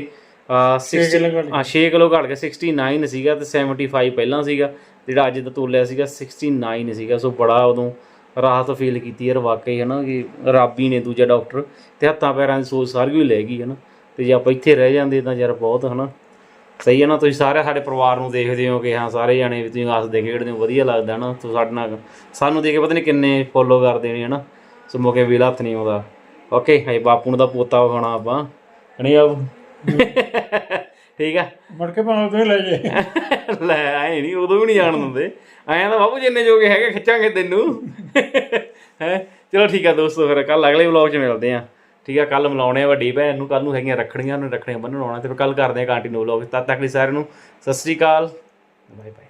ਆ 60 ਕਿੱਲੋ ਘੱਟ ਆ 6 ਕਿਲੋ ਘਟ ਗਿਆ 69 ਸੀਗਾ ਤੇ 75 ਪਹਿਲਾਂ ਸੀਗਾ। ਜਿਹੜਾ ਅੱਜ ਦਾ ਤੋਲਿਆ ਸੀਗਾ 69 ਸੀਗਾ। ਸੋ ਬੜਾ ਉਦੋਂ ਰਾਹਤ ਫੀਲ ਕੀਤੀ ਯਾਰ ਵਾਕਈ ਹੈ ਨਾ ਕਿ ਰੱਬ ਨੇ ਦੂਜਾ ਡਾਕਟਰ ਤੇ ਹੱਥਾਂ ਪੈਰਾਂ ਦੀ ਸੋਚ ਸਾਰੀ ਹੀ ਲੈ ਗਈ ਹੈ ਨਾ ਤੇ ਜੇ ਆਪਾਂ ਇੱਥੇ ਰਹਿ ਜਾਂਦੇ ਤਾਂ ਯਾਰ ਬਹੁਤ ਹੈ ਨਾ ਸਹੀ ਹੈ ਨਾ ਤੁਸੀਂ ਸਾਰੇ ਸਾਡੇ ਪਰਿਵਾਰ ਨੂੰ ਦੇਖਦੇ ਹੋ ਕਿ ਹਾਂ ਸਾਰੇ ਜਾਣੇ ਵੀ ਤੁਸੀਂ ਹੱਸਦੇ ਖੇਡਦੇ ਹੋ ਵਧੀਆ ਲੱਗਦਾ ਨਾ ਤੁਸੀਂ ਸਾਡੇ ਨਾਲ ਸਾਨੂੰ ਦੇਖ ਕੇ ਪਤਾ ਨਹੀਂ ਕਿੰਨੇ ਫੋਲੋ ਕਰਦੇ ਨੇ ਹਨਾ? ਸੋ ਮੌਕੇ ਵੀ ਹੱਥ ਨਹੀਂ ਆਉਂਦਾ। ਓਕੇ ਹਾਈ ਬਾਪੂ ਨੂੰ ਦਾ ਪੋਤਾ ਹੋਣਾ ਆਪਾਂ। ਨਹੀਂ ਆਪ ਠੀਕ ਆ। ਮੁੜ ਕੇ ਭਾਵੇਂ ਤੋਂ ਲੈ ਜੇ। ਲੈ ਐ ਨਹੀਂ ਉਦੋਂ ਵੀ ਨਹੀਂ ਜਾਣ ਦਿੰਦੇ। ਐਂ ਤਾਂ ਬਾਬੂ ਜਿੰਨੇ ਜੋਗੇ ਹੈਗੇ ਖਿੱਚਾਂਗੇ ਤੈਨੂੰ। ਹੈ? ਚਲੋ ਠੀਕ ਆ ਦੋਸਤੋ ਫਿਰ ਕੱਲ ਅਗਲੇ ਵਲੌਗ 'ਚ ਮਿਲਦੇ ਆ ਠੀਕ ਆ ਕੱਲ ਮਿਲਾਉਣੇ ਆ ਵੱਡੀ ਭੈਣ ਨੂੰ ਕੱਲ ਨੂੰ ਹੈਗੀਆਂ ਰੱਖੜੀਆਂ ਉਹਨੂੰ ਰੱਖੜੀਆਂ ਬੰਨਣ ਆਉਣਾ ਤੇ ਫਿਰ ਕੱਲ ਕਰਦੇ ਆ ਕੰਟੀਨਿਊ ਵਲੌਗ ਤਦ ਤੱਕ ਲਈ ਸਾਰਿਆਂ ਨੂੰ ਸਤਿ ਸ੍ਰੀ ਅਕਾਲ। Bye bye.